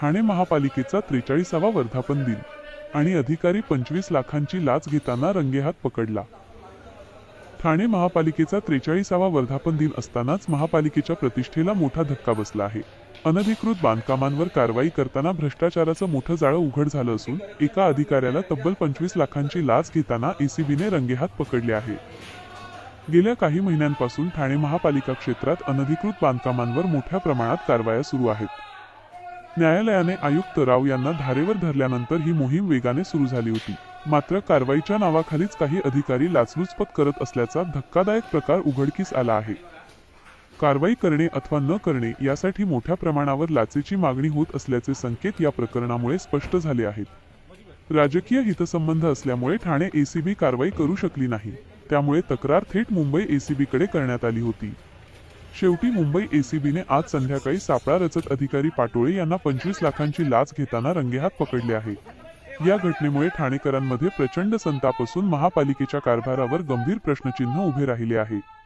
ठाणे महापालिकेचा त्रेचाळीसावा वर्धापन दिन आणि अधिकारी पंचवीस लाखांची लाच घेताना रंगेहात पकडला. ठाणे महापालिकेचा त्रेचाळीसावा वर्धापन दिन असतानाच महापालिकेच्या प्रतिष्ठेला मोठा धक्का बसला आहे. अनधिकृत बांधकामांवर कारवाई करताना भ्रष्टाचाराचं मोठं जाळं उघड झालं असून एका अधिकाऱ्याला तब्बल पंचवीस लाखांची लाच घेताना एसीबीने रंगेहात पकडले आहे. गेल्या काही महिन्यांपासून ठाणे महापालिका क्षेत्रात अनधिकृत बांधकामांवर मोठ्या प्रमाणात कारवाया सुरू आहेत. न्यायालयाने आयुक्त राव यांना धारेवर धरल्यानंतर ही मोहीम वेगाने सुरू झाली होती. मात्र कारवाईच्या नावाखालीच काही अधिकारी लाचलुचपत करत असल्याचा धक्कादायक प्रकार उघडकीस आला आहे. कारवाई करणे अथवा न करणे यासाठी मोठ्या प्रमाणावर लाचेची मागणी होत असल्याचे संकेत या प्रकरणामुळे स्पष्ट झाले आहेत. राजकीय हितसंबंध असल्यामुळे ठाणे एसीबी कारवाई करू शकली नाही. त्यामुळे तक्रार थेट मुंबई एसीबीकडे करण्यात आली होती. शेवटी मुंबई एसीबीने आज संध्याकाळी सापळा रचत अधिकारी पाटोळे यांना पंचवीस लाखांची लाच घेताना रंगेहात पकडले आहे. या घटनेमुळे ठाणेकरांमध्ये प्रचंड संताप असून महापालिकेच्या कारभारावर गंभीर प्रश्नचिन्ह उभे राहिले आहे.